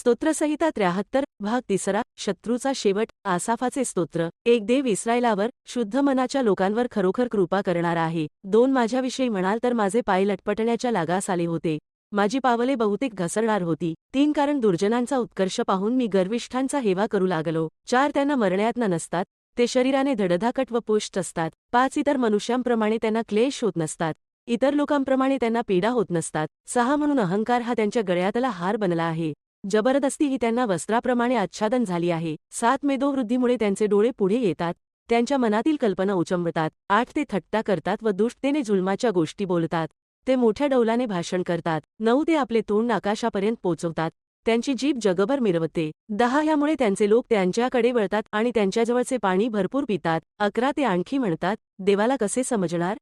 स्तोत्रसहिता त्र्याहत्तर भाग तिसरा शत्रूचा शेवट आसाफाचे स्तोत्र. एक देव इस्रायलावर शुद्ध मनाच्या लोकांवर खरोखर कृपा करणारा आहे. दोन माझ्याविषयी म्हणाल तर माझे पाय लटपटण्याच्या लागास आले होते. माझी पावले बहुतेक घसरणार होती. तीन कारण दुर्जनांचा उत्कर्ष पाहून मी गर्विष्ठांचा हेवा करू लागलो. चार त्यांना मरण्यातनं नसतात. ते शरीराने धडधाकट व पुष्ट असतात. पाच इतर मनुष्यांप्रमाणे त्यांना क्लेश होत नसतात. इतर लोकांप्रमाणे त्यांना पीडा होत नसतात. सहा म्हणून अहंकार हा त्यांच्या गळ्यातला हार बनला आहे. जबरदस्ती ही त्यांना वस्त्राप्रमाणे आच्छादन झाली आहे. सात मेदोवृद्धीमुळे त्यांचे डोळे पुढे येतात त्यांच्या मनातील कल्पना उचंबतात आठ ते थट्टा करतात व दुष्टतेने जुलमाच्या गोष्टी बोलतात. ते मोठ्या डौलाने भाषण करतात. नऊ ते आपले तोंड आकाशापर्यंत पोचवतात. त्यांची जीभ जगभर मिरवते. दहा ह्यामुळे त्यांचे लोक त्यांच्याकडे वळतात आणि त्यांच्याजवळचे पाणी भरपूर पितात. अकरा ते आणखी म्हणतात देवाला कसे समजणार?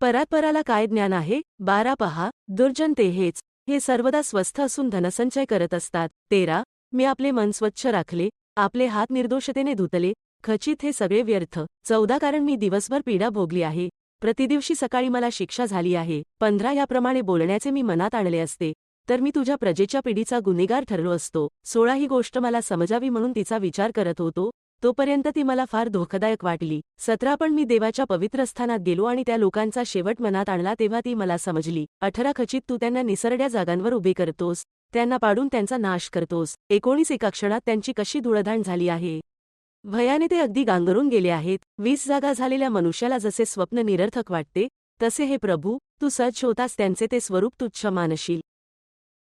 परात्पराला काय ज्ञान आहे? बारा पहा. दुर्जन ते हेच. हे सर्वदा स्वस्थ असून धनसंचय करत असतात. तेरा मी आपले मन स्वच्छ राखले आपले हात निर्दोषतेने धुतले खचित हे सगळे व्यर्थ. चौदा कारण मी दिवसभर पीडा भोगली आहे. प्रतिदिवशी सकाळी मला शिक्षा झाली आहे. पंधरा याप्रमाणे बोलण्याचे मी मनात आणले असते. तर मी तुझ्या प्रजेच्या पिढीचा गुन्हेगार ठरलो असतो. सोळा ही गोष्ट मला समजावी म्हणून तिचा विचार करत होतो. तोपर्यंत ती मला फार धोकादायक वाटली. सतरा पण मी देवाच्या पवित्र स्थानात गेलो आणि त्या लोकांचा शेवट मनात आणला तेव्हा ती मला समजली. अठरा खचित तू त्यांना निसरड्या जागांवर उभे करतोस. त्यांना पाडून त्यांचा नाश करतोस. एकोणीस एका क्षणात त्यांची कशी धुळधाण झाली आहे? भयाने ते अगदी गांगरून गेले आहेत. वीस जागा झालेल्या मनुष्याला जसे स्वप्न निरर्थक वाटते तसे हे प्रभू तू सज्ज होतास त्यांचे ते स्वरूप तुच्छ मानशील.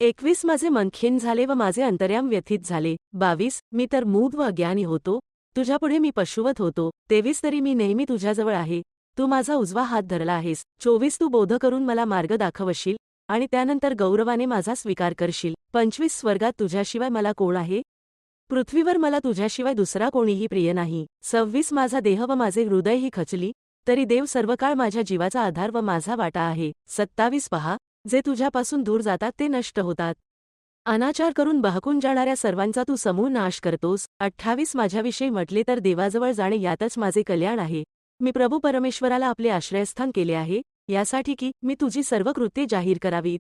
एकवीस माझे मनखीन झाले व माझे अंतर्याम व्यथित झाले. बावीस मी तर मूग व अज्ञानी होतो. तुझ्यापुढे मी पशुवत होतो तेवीस तरी मी नेहमी तुझ्याजवळ आहे. तू माझा उजवा हात धरला आहेस. चोवीस तू बोध करून मला मार्ग दाखवशील आणि त्यानंतर गौरवाने माझा स्वीकार करशील. पंचवीस स्वर्गात तुझ्याशिवाय मला कोण आहे? पृथ्वीवर मला तुझ्याशिवाय दुसरा कोणीही प्रिय नाही. सव्वीस माझा देह व माझे हृदय ही खचली तरी देव सर्वकाळ माझ्या जीवाचा आधार व माझा वाटा आहे. सत्तावीस पहा जे तुझ्यापासून दूर जातात ते नष्ट होतात. अनाचार करून बहकून जाणाऱ्या सर्वांचा तू समूळ नाश करतोस. अठ्ठावीस माझ्याविषयी म्हटले तर देवाजवळ जाणे यातच माझे कल्याण आहे. मी प्रभू परमेश्वराला आपले आश्रयस्थान केले आहे. यासाठी की मी तुझी सर्व कृत्ये जाहीर करावीत.